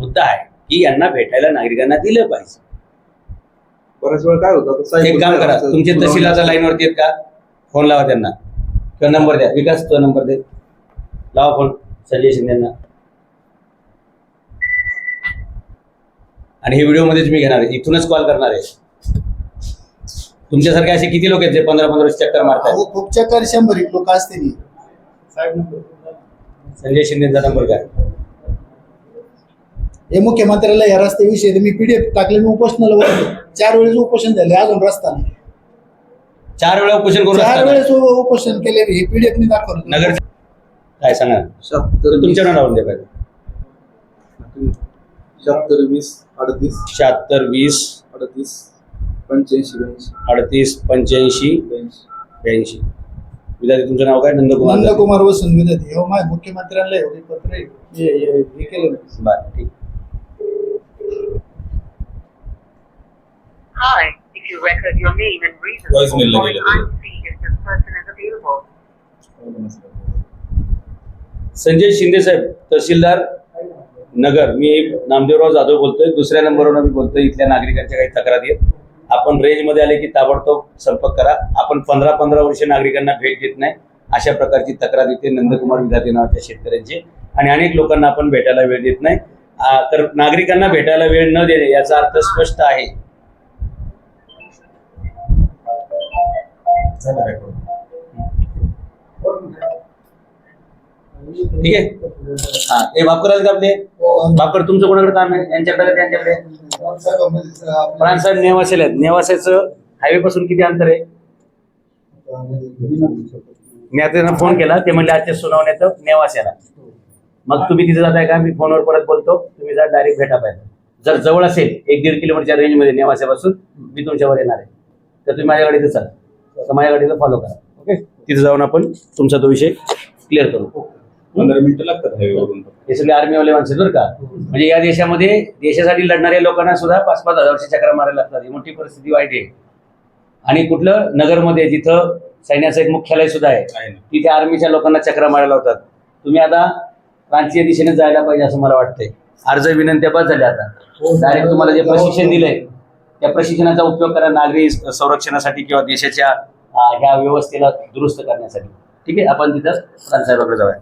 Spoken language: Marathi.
मुद्दा आहे की यांना भेटायला नागरिकांना दिलं पाहिजे. बऱ्याच वेळ काय होतं? एक काम करा तुमचे तहसीलदार लाईनवरती आहेत का? फोन लावा त्यांना. किंवा नंबर द्या. विकास तो नंबर दे. लावा फोन. संजय शिंदेना आणि हे व्हिडिओ मध्येच मी घेणार आहे. इथूनच कॉल करणार आहे. तुमच्यासारखे असे किती लोक आहेत जे पंधरा पंधरा चक्कर मारतात खूप चक्कर शंभर लोक असतील. संजय शिंदेचा नंबर काय? हे मुख्यमंत्र्याला या रस्त्याविषयी मी पीडीएफ टाकले मी उपोषणाला बसलो चार वेळेस उपोषण झाले अजून रस्ता नाही. चार वेळा उपोषण करून चार असताना वेळेस उ- उपोषण केले हे पीडीएफ मी दाखवलं. नगर काय सांगा? शहात्तर तुमच्या नावावर द्या पाहिजे शहात्तर वीस अडतीस. शहात्तर वीस. अडतीस पंच्याऐंशी ब्याऐंशी. अडतीस पंच्याऐंशी. ब्याऐंशी. ब्याऐंशी. विद्यार्थी तुमचं नाव काय? नंदकुमार. नंदकुमार वसून विद्यार्थी. हो माझ्या मुख्यमंत्र्यांना एवढे पत्र आहे. हे- हे हे केलं नाही. बरं ठीक. Hi, if you record your name and reason Voice for mail calling, लगेगा। I'll see if this person is available. Sanjay Shinde साहेब तहसीलदार नगर. मी नामदेवराव जाधव बोलतोय. दुसऱ्या नंबरवर मी बोलतोय. इथल्या नागरिकांच्या काही तक्रारी आहेत. आपण रेंजमध्ये आले की ताबडतोब संपर्क करा. आपण पंधरा पंधरा वर्ष नागरिकांना भेट देत नाही. अशा प्रकारची तक्रार इथे नंदकुमार विधाते नावाच्या शेतकऱ्यांची आणि अनेक लोकांना आपण भेटायला वेळ देत नाही. आ, तर नागरिकांना भेटायला वेळ न देणे याचा अर्थ स्पष्ट आहे. झालं रेकॉर्ड ठीक आहे? हा हे वापर का आपले वापर तुमचं कोणाकडे काम आहे? यांच्याकडे त्यांच्याकडे? साहेबांमध्ये आपलं- प्राणसाहेब नेवासेला आहेत. नेवासेचं हायवे पासून किती अंतर आहे? मी आता त्यांना फोन केला. ते म्हणले आजच्या सुनावण्यात नेवासेला. मग तुम्ही तिथे जाताय का? मी फोनवर परत बोलतो. तुम्ही जा डायरेक्ट भेटा पाहिजे जर जवळ असेल एक दीड किलोमीटरच्या रेंजमध्ये नेवासेपासून मी तुमच्यावर येणार आहे. तर तुम्ही माझ्याकडे इथे चला. तर माझ्या गाडीला फॉलो करा. ओके तिथे जाऊन आपण तुमचा तो विषय क्लिअर करू. पंधरा मिनिटं लागतात हायवेवरून हे सगळे आर्मीवाले माणसं बरं का? म्हणजे या देशामध्ये देशासाठी लढणाऱ्या लोकांना सुद्धा पाच पाच हजार वर्ष चक्रा मारायला लागतात. ही मोठी परिस्थिती वाईट आहे. आणि कुठलं? नगरमध्ये जिथं सैन्याचं एक मुख्यालय सुद्धा आहे. तिथे आर्मीच्या लोकांना चक्रा मारायला होतात तुम्ही आता प्रांतीय दिशेने जायला पाहिजे असं मला वाटतंय. अर्ज विनंत्या बस झाल्या आता. डायरेक्ट तुम्हाला जे प्रशिक्षण दिलंय त्या प्रशिक्षणाचा उपयोग करा नागरी संरक्षणासाठी किंवा देशाच्या ह्या व्यवस्थेला दुरुस्त करण्यासाठी. ठीक आहे? आपण तिथं साहेबाकडे जाऊया.